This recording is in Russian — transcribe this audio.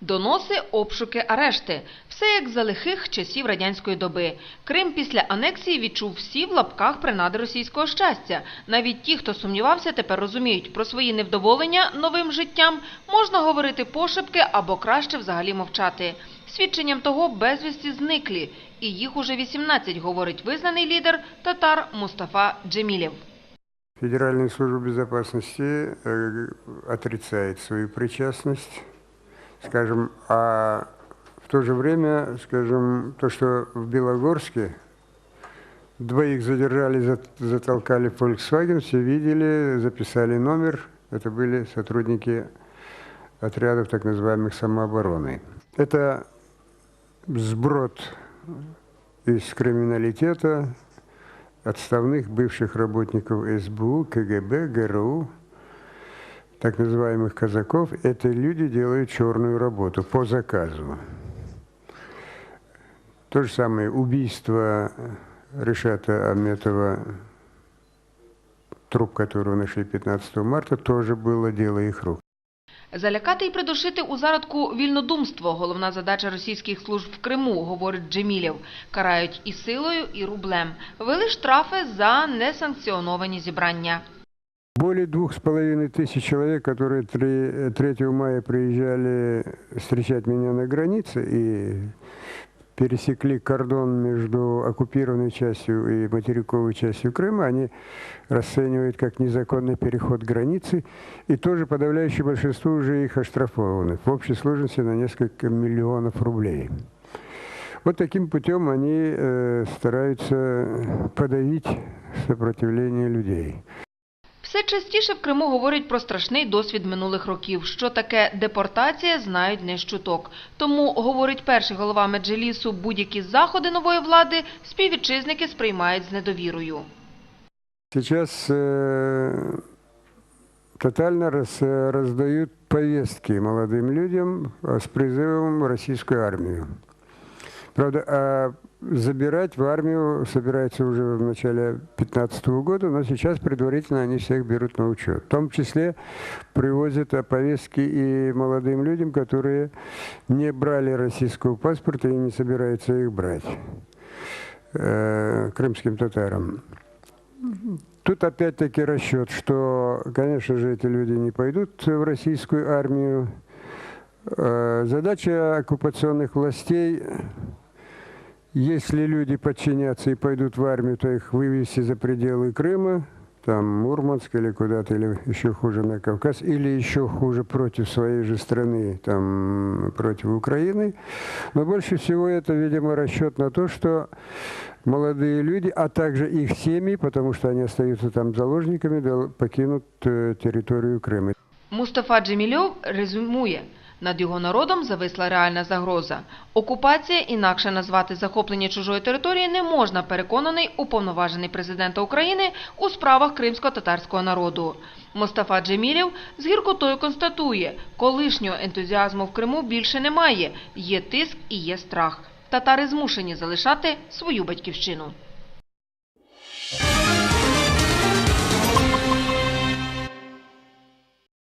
Доноси, обшуки, арешти – все як за лихих часів радянської доби. Крим після анексії відчув всі в лапках принади російського щастя. Навіть ті, хто сумнівався, тепер розуміють, про свої невдоволення новим життям можна говорити пошепки або краще взагалі мовчати. Свідченням того безвісті зниклі, і їх уже 18, говорить визнаний лідер татар Мустафа Джемілєв. Федеральная служба безопасности э, отрицает свою причастность, скажем, а в то же время, скажем, то, что в Белогорске двоих задержали, зат- затолкали в Volkswagen, все видели, записали номер, это были сотрудники отрядов так называемых самообороны. Это сброд из криминалитета, отставных бывших работников СБУ, КГБ, ГРУ, так называемых казаков, эти люди делают черную работу по заказу. То же самое убийство Решата Аметова, труп которого нашли 15 марта, тоже было дело их рук. Залякати і придушити у зародку вільнодумство – головна задача російських служб в Криму, говорить Джемілєв. Карають і силою, і рублем. Вели штрафи за несанкціоновані зібрання. Более двух с половиной тысяч человек, которые 3, 3 мая приезжали встречать меня на границе и пересекли кордон между оккупированной частью и материковой частью Крыма, они расценивают как незаконный переход границы, и тоже подавляющее большинство уже их оштрафованы в общей сложности на несколько миллионов рублей. Вот таким путем они э, стараются подавить сопротивление людей. Все частіше в Криму говорять про страшний досвід минулих років. Що таке депортація, знають не з чуток. Тому, говорить перший голова Меджелісу, будь-які заходи нової влади співвітчизники сприймають з недовірою. Сейчас э, тотально раз- э, раздают повестки молодым людям э, с призывом в российскую армию. Правда, а забирать в армию собирается уже в начале 2015 года, но сейчас предварительно они всех берут на учет. В том числе привозят повестки и молодым людям, которые не брали российского паспорта и не собираются их брать, э, крымским татарам. Тут опять-таки расчет, что, конечно же, эти люди не пойдут в российскую армию. Э, Задача оккупационных властей, если люди подчинятся и пойдут в армию, то их вывести за пределы Крыма, там Мурманск или куда-то, или еще хуже на Кавказ, или еще хуже против своей же страны, там против Украины. Но больше всего это, видимо, расчет на то, что молодые люди, а также их семьи, потому что они остаются там заложниками, покинут э, территорию Крыма. Мустафа Джемільов резюмує. Над його народом зависла реальна загроза. Окупація, інакше назвати захоплення чужої території, не можна, переконаний уповноважений президента України у справах кримсько-татарського народу. Мустафа Джемілєв з гіркотою констатує, колишнього ентузіазму в Криму більше немає, є тиск і є страх. Татари змушені залишати свою батьківщину.